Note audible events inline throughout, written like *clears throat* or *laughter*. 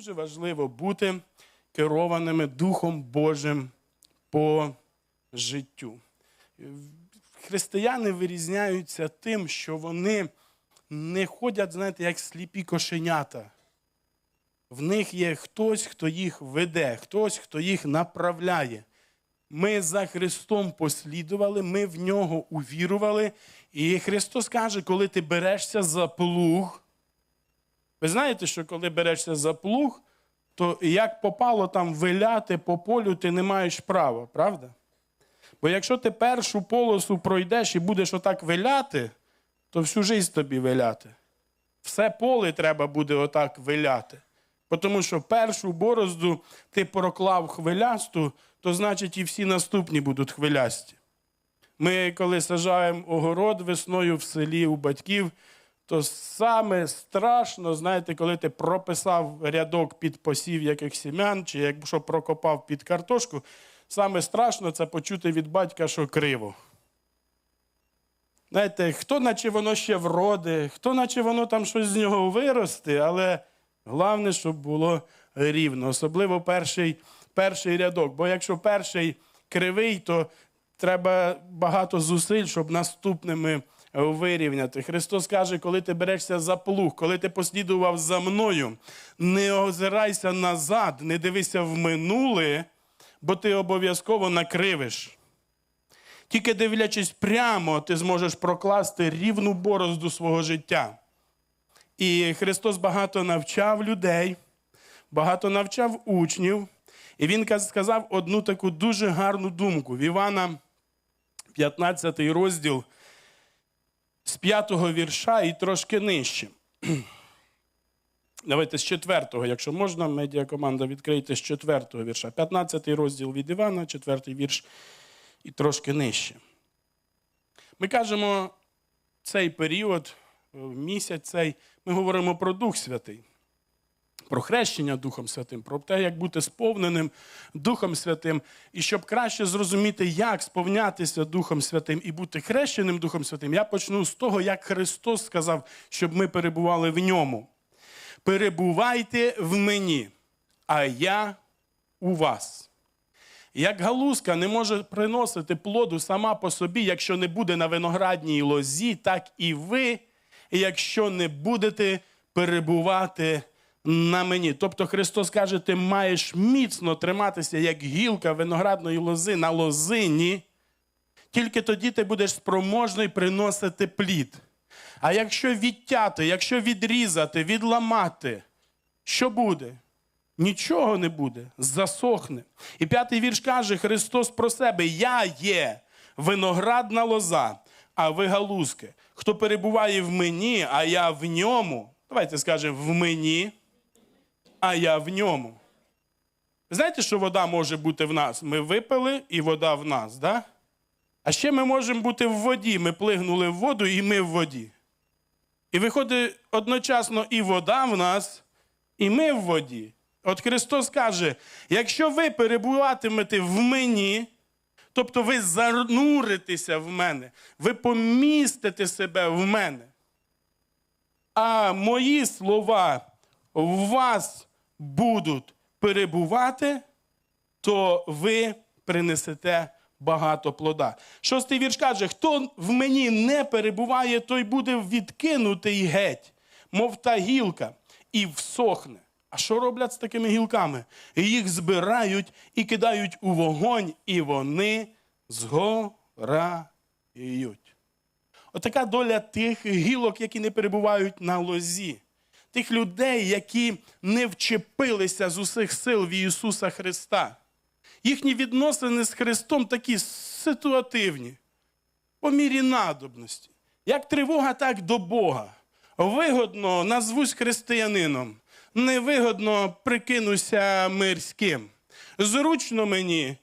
Дуже важливо бути керованими Духом Божим по життю. Християни вирізняються тим, що вони не ходять, знаєте, як сліпі кошенята. В них є хтось, хто їх веде, хтось, хто їх направляє. Ми за Христом послідували, ми в нього увірували. І Христос каже, коли ти берешся за плуг, ви знаєте, що коли берешся за плуг, то як попало там виляти по полю, ти не маєш права, правда? Бо якщо ти першу полосу пройдеш і будеш отак виляти, то всю життя тобі виляти. Все поле треба буде отак виляти. Тому що першу борозду ти проклав хвилясту, то значить і всі наступні будуть хвилясті. Ми, коли сажаємо огород весною в селі у батьків, то саме страшно, знаєте, коли ти прописав рядок під посів яких сім'ян, чи якщо прокопав під картошку, саме страшно це почути від батька, що криво. Знаєте, хто наче воно ще вроде, хто наче воно там щось з нього виросте, але головне, щоб було рівно, особливо перший, перший рядок. Бо якщо перший кривий, то треба багато зусиль, щоб наступними вирівняти. Христос каже, коли ти берешся за плуг, коли ти послідував за мною, не озирайся назад, не дивися в минуле, бо ти обов'язково накривиш. Тільки дивлячись прямо, ти зможеш прокласти рівну борозду свого життя. І Христос багато навчав людей, багато навчав учнів. І Він сказав одну таку дуже гарну думку. В Івана, 15 розділ, з п'ятого вірша і трошки нижче. *clears throat* Давайте з четвертого, якщо можна, медіакоманда відкрийте з четвертого вірша. 15 розділ від Івана, четвертий вірш і трошки нижче. Ми кажемо цей період, місяць цей, ми говоримо про Дух Святий, про хрещення Духом Святим, про те, як бути сповненим Духом Святим. І щоб краще зрозуміти, як сповнятися Духом Святим і бути хрещеним Духом Святим, я почну з того, як Христос сказав, щоб ми перебували в ньому. Перебувайте в мені, а я у вас. Як галузка не може приносити плоду сама по собі, якщо не буде на виноградній лозі, так і ви, якщо не будете перебувати на мені. Тобто Христос каже, ти маєш міцно триматися, як гілка виноградної лози на лозині, тільки тоді ти будеш спроможний приносити плід. А якщо відтяти, якщо відрізати, відламати, що буде? Нічого не буде, засохне. І п'ятий вірш каже Христос про себе: Я є виноградна лоза, а ви галузки. Хто перебуває в мені, а я в ньому. Давайте скажемо в мені, а я в ньому. Знаєте, що вода може бути в нас? Ми випили і вода в нас, да? А ще ми можемо бути в воді. Ми плигнули в воду і ми в воді. І виходить одночасно і вода в нас, і ми в воді. От Христос каже: якщо ви перебуватимете в мені, тобто ви зануритеся в мене, ви помістите себе в мене, а мої слова в вас будуть перебувати, то ви принесете багато плода. Шостий вірш каже: хто в мені не перебуває, той буде відкинутий геть, мов та гілка, і всохне. А що роблять з такими гілками? Їх збирають і кидають у вогонь, і вони згорають. Отака доля тих гілок, які не перебувають на лозі, тих людей, які не вчепилися з усіх сил в Ісуса Христа. Їхні відносини з Христом такі ситуативні, по мірі надобності. Як тривога, так до Бога. Вигодно назвусь християнином невигодно прикинуся мирським. Зручно мені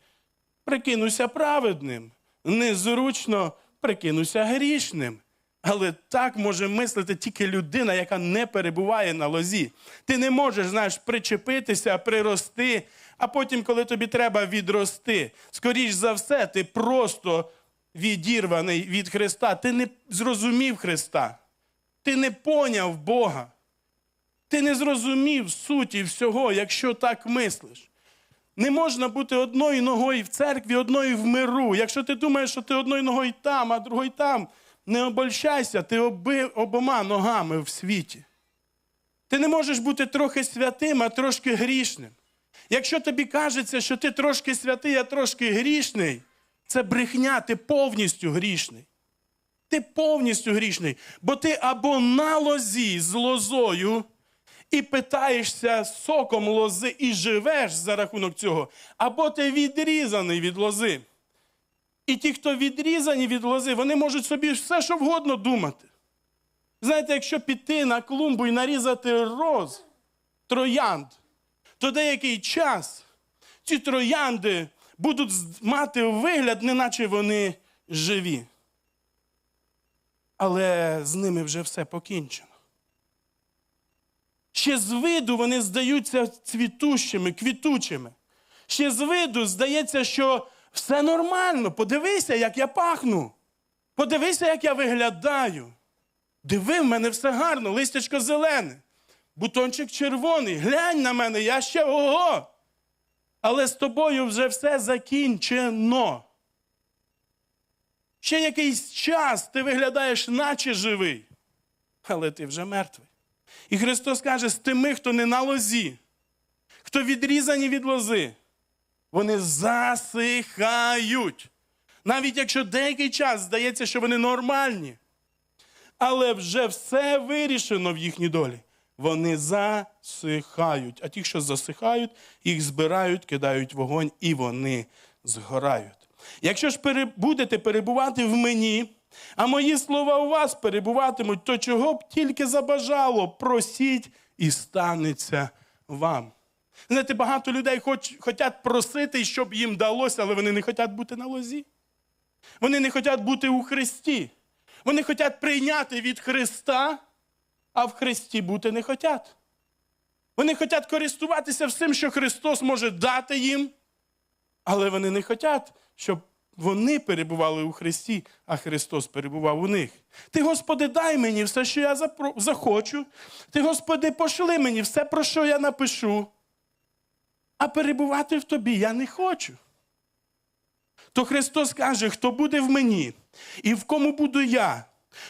прикинуся праведним, незручно прикинуся грішним. Але так може мислити тільки людина, яка не перебуває на лозі. Ти не можеш, знаєш, причепитися, прирости, а потім, коли тобі треба відрости. Скоріш за все, ти просто відірваний від Христа. Ти не зрозумів Христа. Ти не поняв Бога. Ти не зрозумів суті всього, якщо так мислиш. Не можна бути одною ногою в церкві, одною в миру. Якщо ти думаєш, що ти одною ногою там, а другою там, не обольщайся, ти оби, обома ногами в світі. Ти не можеш бути трохи святим, а трошки грішним. Якщо тобі кажеться, що ти трошки святий, а трошки грішний, це брехня, ти повністю грішний. Ти повністю грішний, бо ти або на лозі з лозою і питаєшся соком лози і живеш за рахунок цього, або ти відрізаний від лози. І ті, хто відрізані від лози, вони можуть собі все, що вгодно думати. Знаєте, якщо піти на клумбу і нарізати роз, троянд, то деякий час ці троянди будуть мати вигляд, неначе вони живі. Але з ними вже все покінчено. Ще з виду вони здаються цвітущими, квітучими. Ще з виду здається, що все нормально. Подивися, як я пахну. Подивися, як я виглядаю. Диви, в мене все гарно, листячко зелене, бутончик червоний. Глянь на мене, я ще ого. Але з тобою вже все закінчено. Ще якийсь час ти виглядаєш, наче живий, але ти вже мертвий. І Христос каже: з тими, хто не на лозі, хто відрізані від лози, вони засихають. Навіть якщо деякий час здається, що вони нормальні, але вже все вирішено в їхній долі. Вони засихають. А ті, що засихають, їх збирають, кидають вогонь і вони згорають. Якщо ж будете перебувати в мені, а мої слова у вас перебуватимуть, то чого б тільки забажало, просіть і станеться вам. Знаєте, багато людей хоч, хочуть просити, щоб їм далося, але вони не хочуть бути на лозі. Вони не хочуть бути у Христі. Вони хочуть прийняти від Христа, а в Христі бути не хочуть. Вони хочуть користуватися всім, що Христос може дати їм, але вони не хочуть, щоб вони перебували у Христі, а Христос перебував у них. Ти, Господи, дай мені все, що я захочу. Ти, Господи, пошли мені все, про що я напишу. А перебувати в тобі я не хочу. То Христос каже, хто буде в мені і в кому буду я,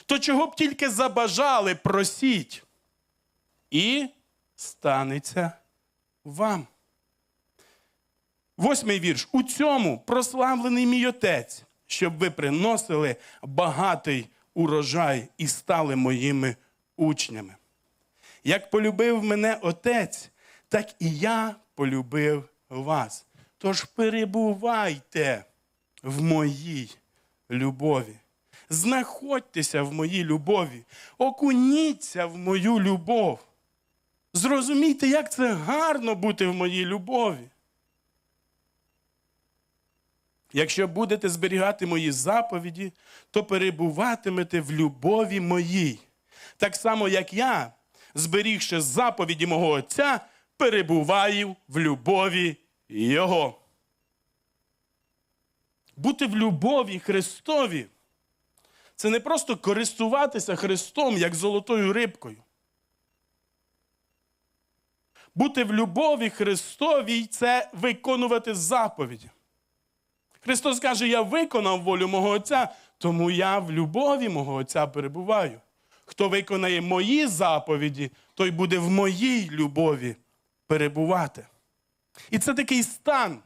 то чого б тільки забажали, просіть. І станеться вам. Восьмий вірш. У цьому прославлений мій отець, щоб ви приносили багатий урожай і стали моїми учнями. Як полюбив мене отець, так і я полюбив вас. Тож перебувайте в моїй любові. Знаходьтеся в моїй любові, окуніться в мою любов. Зрозумійте, як це гарно бути в моїй любові. Якщо будете зберігати мої заповіді, то перебуватимете в любові моїй. Так само, як я, зберігши заповіді мого Отця, перебуваю в любові Його. Бути в любові Христові це не просто користуватися Христом як золотою рибкою. Бути в любові Христовій це виконувати заповіді. Христос каже: Я виконав волю мого Отця, тому я в любові мого Отця перебуваю. Хто виконає мої заповіді, той буде в моїй любові перебувати. І це такий стан,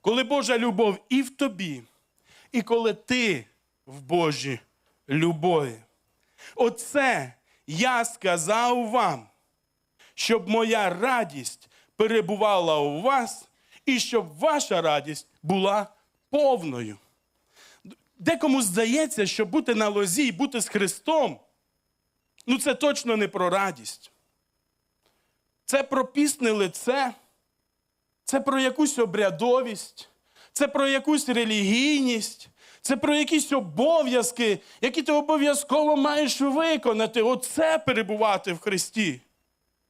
коли Божа любов і в тобі, і коли ти в Божій любові. Оце я сказав вам, щоб моя радість перебувала у вас, і щоб ваша радість була повною. Декому здається, що бути на лозі і бути з Христом, ну це точно не про радість. Це про пісне лице, це про якусь обрядовість, це про якусь релігійність, це про якісь обов'язки, які ти обов'язково маєш виконати. Оце перебувати в Христі.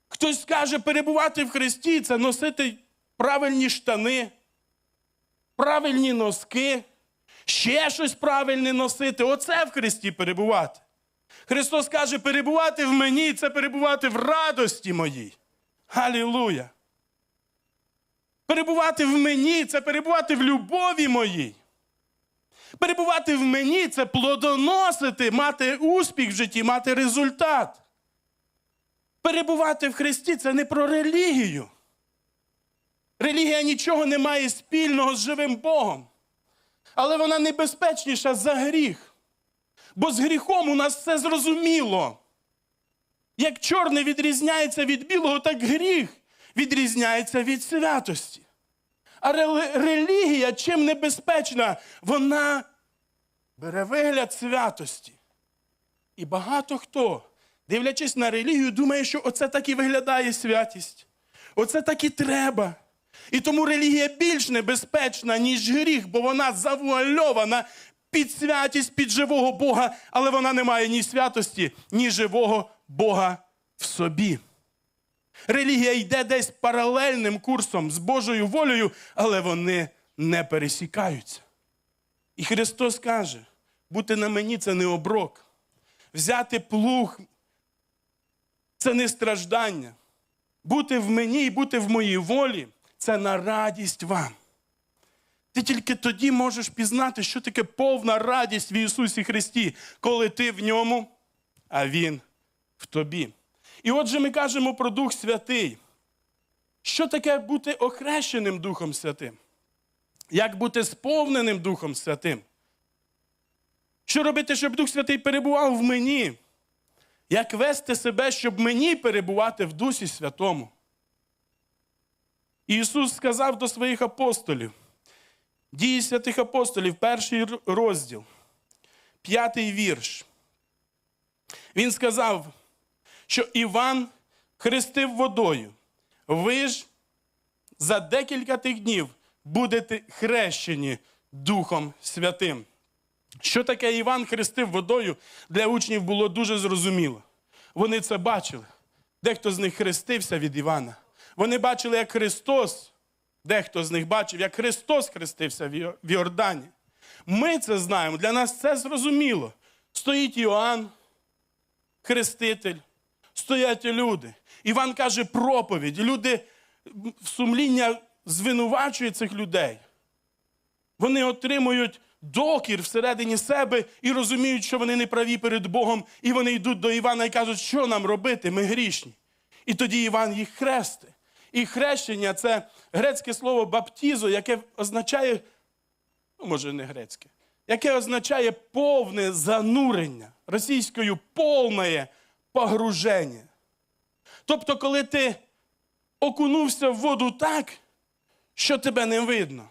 Хтось скаже, перебувати в Христі це носити правильні штани, правильні носки, ще щось правильне носити. Оце в Христі перебувати. Христос каже, перебувати в мені це перебувати в радості моїй. Галілуя! Перебувати в мені це перебувати в любові моїй. Перебувати в мені це плодоносити, мати успіх в житті, мати результат. Перебувати в Христі це не про релігію. Релігія нічого не має спільного з живим Богом. Але вона небезпечніша за гріх. Бо з гріхом у нас все зрозуміло. Як чорне відрізняється від білого, так гріх відрізняється від святості. А релігія чим небезпечна? Вона бере вигляд святості. І багато хто, дивлячись на релігію, думає, що оце так і виглядає святість. Оце так і треба. І тому релігія більш небезпечна, ніж гріх, бо вона завуальована під святість, під живого Бога, але вона не має ні святості, ні живого Бога в собі. Релігія йде десь паралельним курсом з Божою волею, але вони не пересікаються. І Христос каже: бути на мені це не оброк. Взяти плуг це не страждання. Бути в мені і бути в моїй волі це на радість вам. Ти тільки тоді можеш пізнати, що таке повна радість в Ісусі Христі, коли ти в ньому, а Він в тобі. І отже, ми кажемо про Дух Святий. Що таке бути охрещеним Духом Святим? Як бути сповненим Духом Святим? Що робити, щоб Дух Святий перебував в мені? Як вести себе, щоб мені перебувати в Дусі Святому? Ісус сказав до своїх апостолів, дії святих апостолів, перший розділ, п'ятий вірш. Він сказав, що Іван хрестив водою. Ви ж за декілька тих днів будете хрещені Духом Святим. Що таке Іван хрестив водою, для учнів було дуже зрозуміло. Вони це бачили. Дехто з них хрестився від Івана. Вони бачили, як Христос, дехто з них бачив, як Христос хрестився в Йор- Йордані. Ми це знаємо, для нас це зрозуміло. Стоїть Іоанн, хреститель, стоять люди. Іван каже проповідь. Люди в сумління звинувачують цих людей. Вони отримують докір всередині себе і розуміють, що вони не праві перед Богом, і вони йдуть до Івана і кажуть, що нам робити, ми грішні. І тоді Іван їх хрести. І хрещення це грецьке слово баптізо, яке означає, ну, може, не грецьке, яке означає повне занурення, російською повне погруження. Тобто, коли ти окунувся в воду так, що тебе не видно.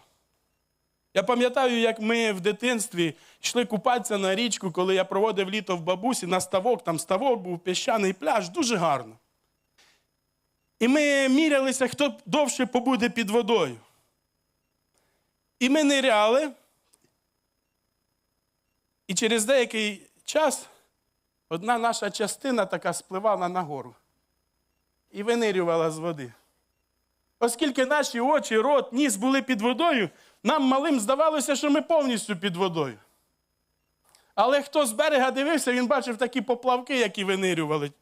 Я пам'ятаю, як ми в дитинстві йшли купатися на річку, коли я проводив літо в бабусі на ставок, там ставок був піщаний пляж, дуже гарно. І ми мірялися, хто довше побуде під водою. І ми ниряли. І через деякий час одна наша частина така спливала нагору і винирювала з води. Оскільки наші очі, рот, ніс були під водою, нам малим здавалося, що ми повністю під водою. Але хто з берега дивився, він бачив такі поплавки, які винирювали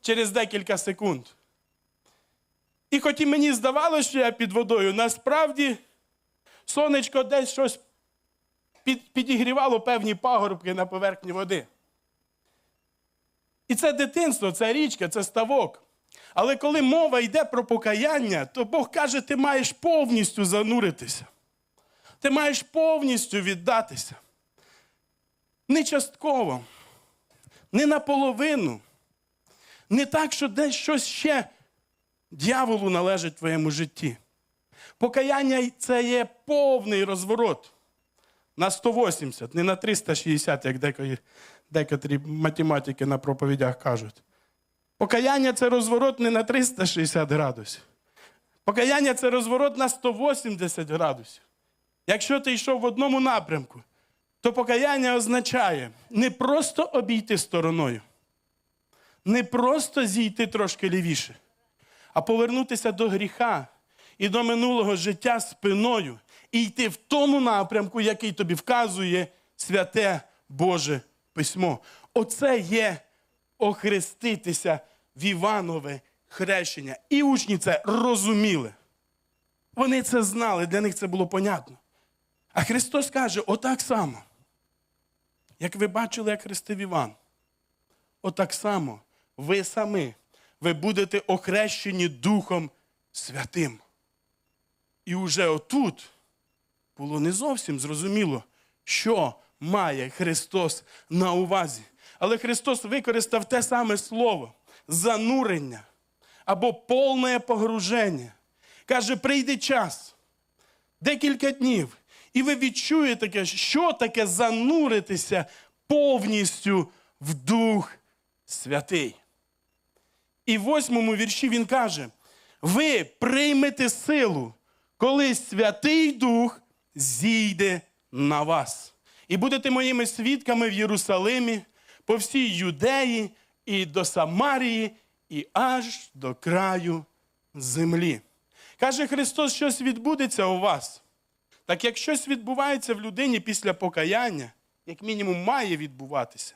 через декілька секунд. І хоч і мені здавалося, що я під водою, насправді сонечко десь щось під, підігрівало певні пагорбки на поверхні води. І це дитинство, це річка, це ставок. Але коли мова йде про покаяння, то Бог каже, ти маєш повністю зануритися. Ти маєш повністю віддатися. Не частково, не наполовину, не так, що десь щось ще дьяволу належить в твоєму житті. Покаяння це є повний розворот на 180, не на 360, як декої, декотрі математики на проповідях кажуть. Покаяння це розворот не на 360 градусів. Покаяння це розворот на 180 градусів. Якщо ти йшов в одному напрямку, то покаяння означає не просто обійти стороною, не просто зійти трошки лівіше, а повернутися до гріха і до минулого життя спиною і йти в тому напрямку, який тобі вказує святе Боже письмо. Оце є охреститися в Іванове хрещення. І учні це розуміли. Вони це знали, для них це було понятно. А Христос каже: отак само. Як ви бачили, як хрестив Іван, отак само ви самі, ви будете охрещені Духом Святим. І уже отут було не зовсім зрозуміло, що має Христос на увазі. Але Христос використав те саме слово занурення або повне погруження. Каже, прийде час, декілька днів, і ви відчуєте, що таке зануритися повністю в Дух Святий. І в восьмому вірші він каже: ви приймете силу, коли Святий Дух зійде на вас. І будете моїми свідками в Єрусалимі, по всій Юдеї і до Самарії, і аж до краю землі. Каже Христос, щось відбудеться у вас. Так як щось відбувається в людині після покаяння, як мінімум має відбуватися.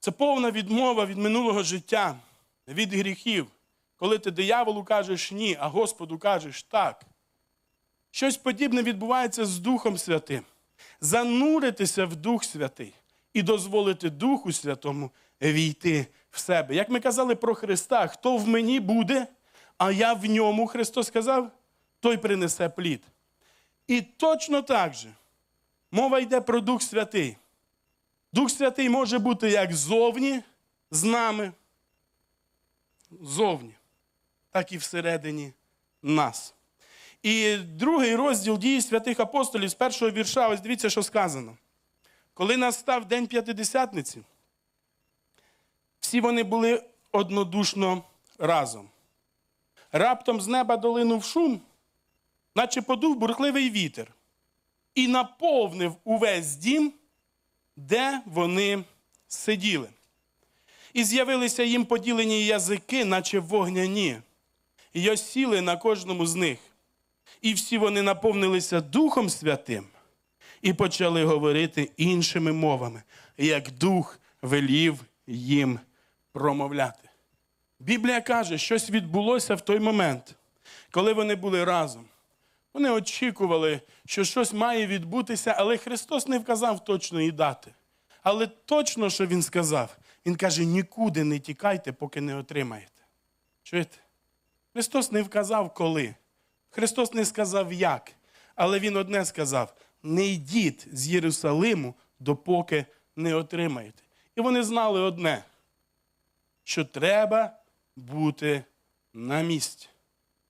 Це повна відмова від минулого життя, від гріхів. Коли ти дияволу кажеш ні, а Господу кажеш так. Щось подібне відбувається з Духом Святим. Зануритися в Дух Святий і дозволити Духу Святому війти в себе. Як ми казали про Христа, хто в мені буде, а я в ньому, Христос сказав, той принесе плід. І точно так же мова йде про Дух Святий. Дух Святий може бути як зовні з нами, зовні, так і всередині нас. І другий розділ дії святих апостолів з першого вірша, ось дивіться, що сказано. Коли настав День П'ятидесятниці, всі вони були однодушно разом. Раптом з неба долинув шум, наче подув бурхливий вітер, і наповнив увесь дім, де вони сиділи. І з'явилися їм поділені язики, наче вогняні, і осіли на кожному з них. І всі вони наповнилися Духом Святим і почали говорити іншими мовами, як Дух велів їм промовляти. Біблія каже, щось відбулося в той момент, коли вони були разом. Вони очікували, що щось має відбутися, але Христос не вказав точної дати. Але точно, що Він сказав, Він каже: нікуди не тікайте, поки не отримаєте. Чуєте? Христос не вказав коли. Христос не сказав як, але Він одне сказав: не йдіть з Єрусалиму, допоки не отримаєте. І вони знали одне, що треба бути на місці.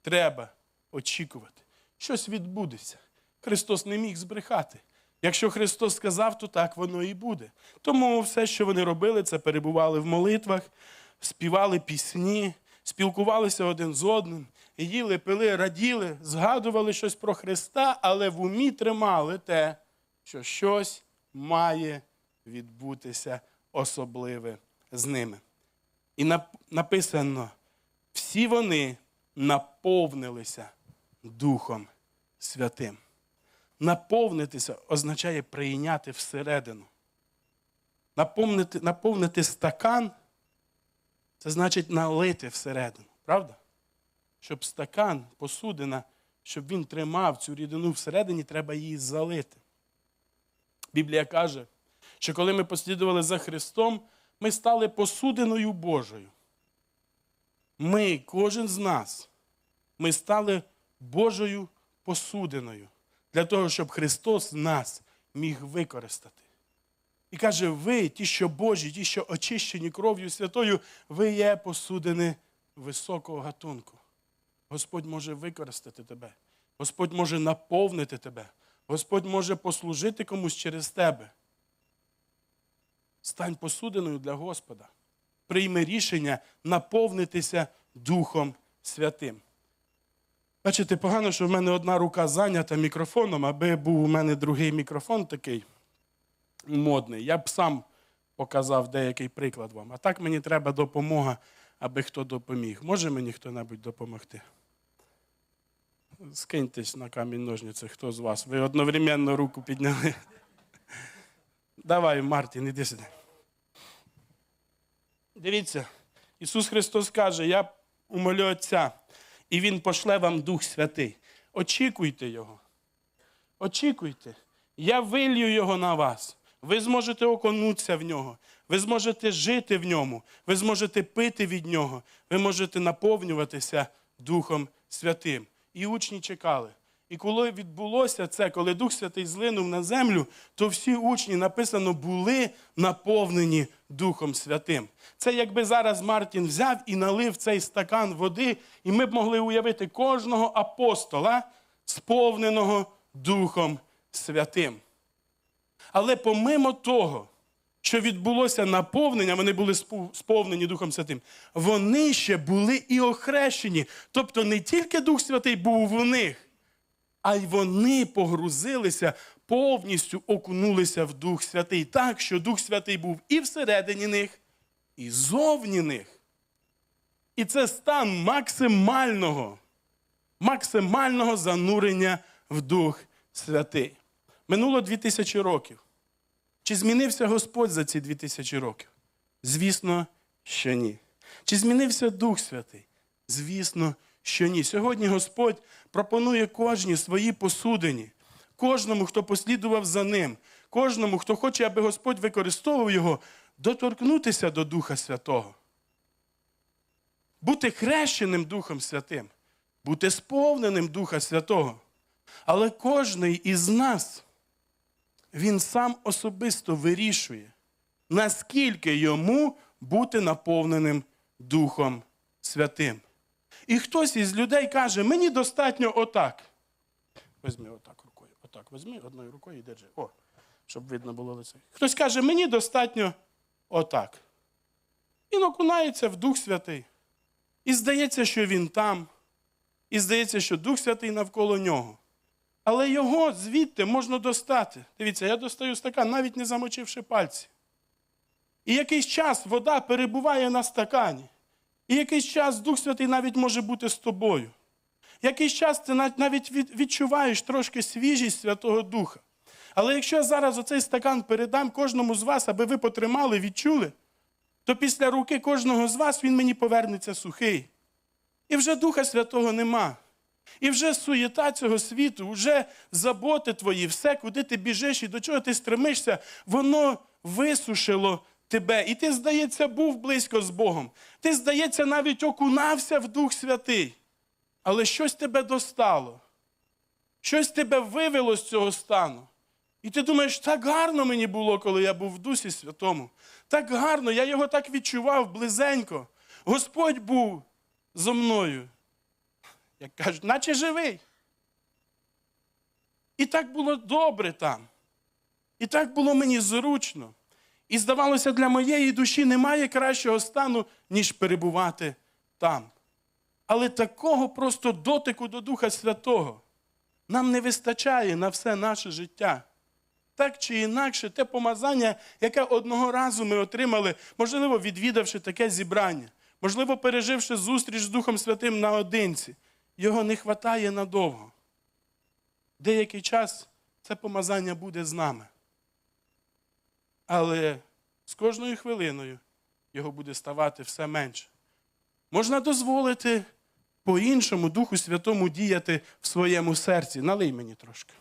Треба очікувати. Щось відбудеться. Христос не міг збрехати. Якщо Христос сказав, то так воно і буде. Тому все, що вони робили, це перебували в молитвах, співали пісні, спілкувалися один з одним, їли, пили, раділи, згадували щось про Христа, але в умі тримали те, що щось має відбутися особливе з ними. І написано: всі вони наповнилися Духом Святим. Наповнитися означає прийняти всередину. Наповнити, наповнити стакан це значить налити всередину, правда? Щоб стакан, посудина, щоб він тримав цю рідину всередині, треба її залити. Біблія каже, що коли ми послідували за Христом, ми стали посудиною Божою. Ми, кожен з нас, ми стали Божою посудиною для того, щоб Христос нас міг використати. І каже: ви, ті, що Божі, ті, що очищені кров'ю святою, ви є посудини високого гатунку. Господь може використати тебе. Господь може наповнити тебе. Господь може послужити комусь через тебе. Стань посудиною для Господа. Прийми рішення наповнитися Духом Святим. Бачите, погано, що в мене одна рука зайнята мікрофоном, аби був у мене другий мікрофон такий модний. Я б сам показав деякий приклад вам. А так мені треба допомога, аби хто допоміг. Може мені хто-небудь допомогти? Скиньтесь на камінь ножниці, хто з вас? Ви одновременно руку підняли. Давай, Мартін, іди сюди. Дивіться, Ісус Христос каже: Я умолю Отця, і Він пошле вам Дух Святий. Очікуйте Його. Очікуйте. Я вилью Його на вас. Ви зможете оконутися в нього, ви зможете жити в ньому, ви зможете пити від нього, ви можете наповнюватися Духом Святим. І учні чекали. І коли відбулося це, коли Дух Святий злинув на землю, то всі учні написано були наповнені Духом Святим. Це якби зараз Мартін взяв і налив цей стакан води, і ми б могли уявити кожного апостола, сповненого Духом Святим. Але помимо того, що відбулося наповнення, вони були сповнені Духом Святим, вони ще були і охрещені. Тобто не тільки Дух Святий був в них, а й вони погрузилися, повністю окунулися в Дух Святий. Так, що Дух Святий був і всередині них, і зовні них. І це стан максимального, максимального занурення в Дух Святий. Минуло дві тисячі років. Чи змінився Господь за ці дві тисячі років? Звісно, що ні. Чи змінився Дух Святий? Звісно, що ні. Сьогодні Господь пропонує кожній свої посудині, кожному, хто послідував за ним, кожному, хто хоче, аби Господь використовував його, доторкнутися до Духа Святого. Бути хрещеним Духом Святим, бути сповненим Духа Святого. Але кожний із нас він сам особисто вирішує, наскільки йому бути наповненим Духом Святим. І хтось із людей каже, мені достатньо отак. Візьми отак рукою. Отак візьми одною рукою і держи. О, щоб видно було лице. Хтось каже, мені достатньо отак. Він окунається в Дух Святий. І здається, що він там. І здається, що Дух Святий навколо нього. Але його звідти можна достати. Дивіться, я достаю стакан, навіть не замочивши пальці. І якийсь час вода перебуває на стакані. І якийсь час Дух Святий навіть може бути з тобою. Якийсь час ти нав- навіть відчуваєш трошки свіжість Святого Духа. Але якщо я зараз оцей стакан передам кожному з вас, аби ви потримали, відчули, то після руки кожного з вас він мені повернеться сухий. І вже Духа Святого нема. І вже суєта цього світу, вже заботи твої, все, куди ти біжиш і до чого ти стремишся, воно висушило тебе. І ти, здається, був близько з Богом. Ти, здається, навіть окунався в Дух Святий. Але щось тебе достало. Щось тебе вивело з цього стану. І ти думаєш, так гарно мені було, коли я був в Дусі Святому. Так гарно, я його так відчував близенько. Господь був зо мною як кажуть, наче живий. І так було добре там. І так було мені зручно. І здавалося, для моєї душі немає кращого стану, ніж перебувати там. Але такого просто дотику до Духа Святого нам не вистачає на все наше життя. Так чи інакше, те помазання, яке одного разу ми отримали, можливо, відвідавши таке зібрання, можливо, переживши зустріч з Духом Святим наодинці, його не вистачає надовго. Деякий час це помазання буде з нами. Але з кожною хвилиною його буде ставати все менше. Можна дозволити по-іншому Духу Святому діяти в своєму серці. Налий мені трошки.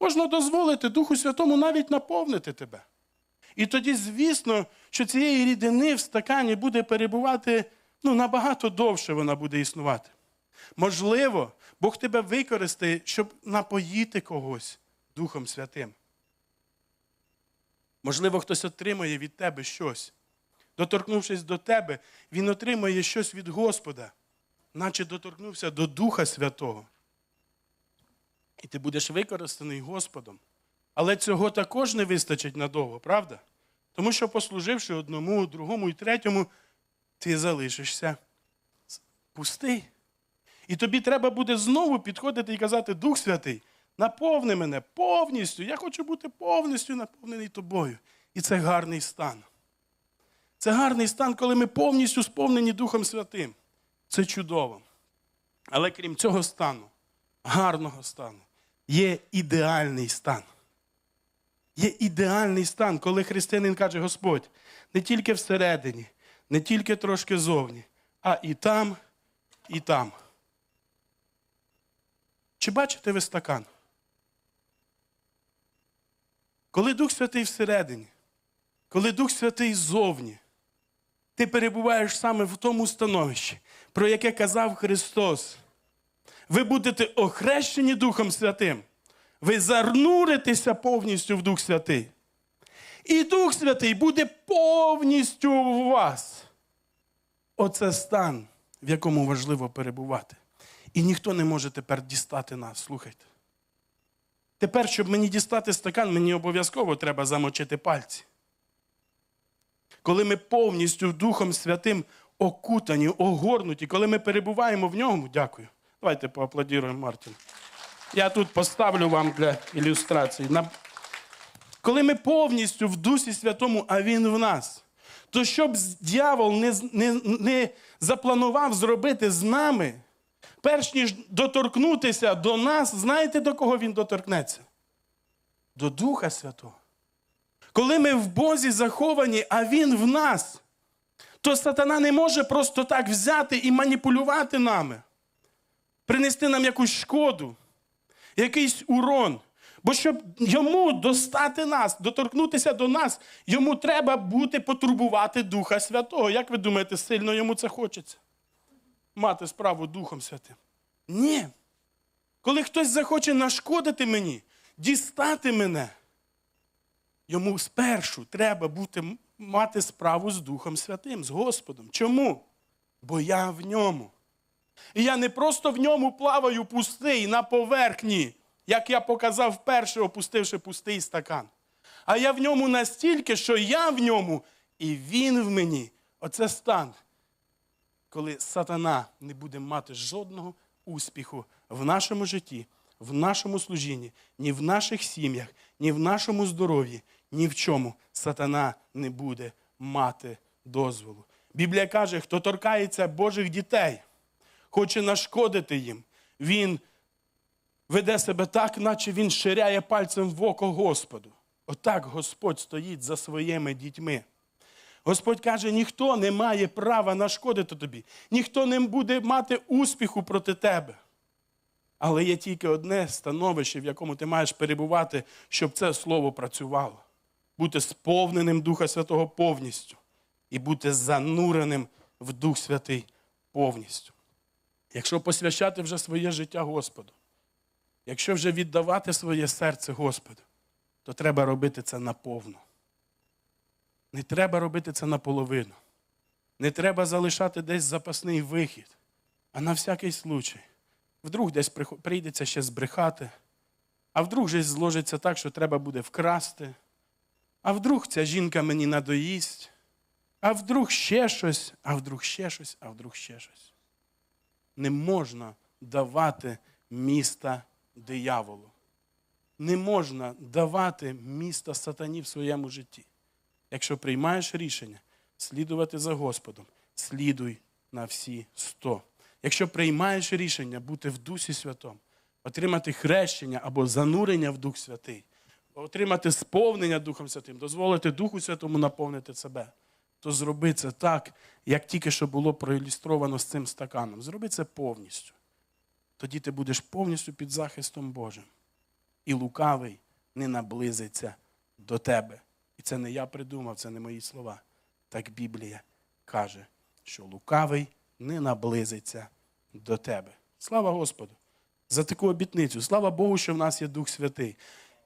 Можна дозволити Духу Святому навіть наповнити тебе. І тоді, звісно, що цієї рідини в стакані буде перебувати ну, набагато довше вона буде існувати. Можливо, Бог тебе використає, щоб напоїти когось Духом Святим. Можливо, хтось отримує від тебе щось. Доторкнувшись до тебе, він отримує щось від Господа, наче доторкнувся до Духа Святого. І ти будеш використаний Господом. Але цього також не вистачить надовго, правда? Тому що, послуживши одному, другому і третьому, ти залишишся пустий. І тобі треба буде знову підходити і казати: Дух Святий, наповни мене повністю. Я хочу бути повністю наповнений тобою. І це гарний стан. Це гарний стан, коли ми повністю сповнені Духом Святим. Це чудово. Але крім цього стану, гарного стану, є ідеальний стан. Є ідеальний стан, коли християнин каже, Господь, не тільки всередині, не тільки трошки зовні, а і там, і там. Чи бачите ви стакан? Коли Дух Святий всередині, коли Дух Святий ззовні, ти перебуваєш саме в тому становищі, про яке казав Христос. Ви будете охрещені Духом Святим. Ви зануритеся повністю в Дух Святий. І Дух Святий буде повністю в вас. Оце стан, в якому важливо перебувати. І ніхто не може тепер дістати нас. Слухайте. Тепер, щоб мені дістати стакан, мені обов'язково треба замочити пальці. Коли ми повністю Духом Святим окутані, огорнуті, коли ми перебуваємо в ньому, дякую. Давайте поаплодуємо Мартіну. Я тут поставлю вам для ілюстрації. Коли ми повністю в Дусі Святому, а Він в нас, то щоб дьявол не, не, не запланував зробити з нами, перш ніж доторкнутися до нас, знаєте, до кого він доторкнеться? До Духа Святого. Коли ми в Бозі заховані, а Він в нас, то сатана не може просто так взяти і маніпулювати нами, принести нам якусь шкоду, якийсь урон. Бо щоб йому достати нас, доторкнутися до нас, йому треба бути потурбувати Духа Святого. Як ви думаєте, сильно йому це хочеться? Мати справу Духом Святим? Ні. Коли хтось захоче нашкодити мені, дістати мене, йому спершу треба бути, мати справу з Духом Святим, з Господом. Чому? Бо я в ньому. І я не просто в ньому плаваю пустий на поверхні, як я показав вперше, опустивши пустий стакан. А я в ньому настільки, що я в ньому і він в мені. Оце стан, коли сатана не буде мати жодного успіху в нашому житті, в нашому служінні, ні в наших сім'ях, ні в нашому здоров'ї, ні в чому сатана не буде мати дозволу. Біблія каже, хто торкається Божих дітей, хоче нашкодити їм, він веде себе так, наче він ширяє пальцем в око Господу. Отак Господь стоїть за своїми дітьми. Господь каже, ніхто не має права нашкодити тобі, ніхто не буде мати успіху проти тебе. Але є тільки одне становище, в якому ти маєш перебувати, щоб це слово працювало. Бути сповненим Духа Святого повністю і бути зануреним в Дух Святий повністю. Якщо посвящати вже своє життя Господу, якщо вже віддавати своє серце Господу, то треба робити це наповну. Не треба робити це наполовину. Не треба залишати десь запасний вихід, а на всякий случай. Вдруг десь прийдеться ще збрехати, а вдруг же зложиться так, що треба буде вкрасти, а вдруг ця жінка мені надоїсть, а вдруг ще щось, а вдруг ще щось, а вдруг ще щось. Не можна давати міста дияволу. Не можна давати міста сатані в своєму житті. Якщо приймаєш рішення слідувати за Господом, слідуй на всі сто. Якщо приймаєш рішення бути в Дусі Святому, отримати хрещення або занурення в Дух Святий, отримати сповнення Духом Святим, дозволити Духу Святому наповнити себе, то зроби це так, як тільки що було проілюстровано з цим стаканом. Зроби це повністю. Тоді ти будеш повністю під захистом Божим. І лукавий не наблизиться до тебе. І це не я придумав, це не мої слова. Так Біблія каже, що лукавий не наблизиться до тебе. Слава Господу за таку обітницю. Слава Богу, що в нас є Дух Святий.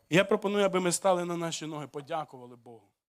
І я пропоную, аби ми стали на наші ноги, подякували Богу.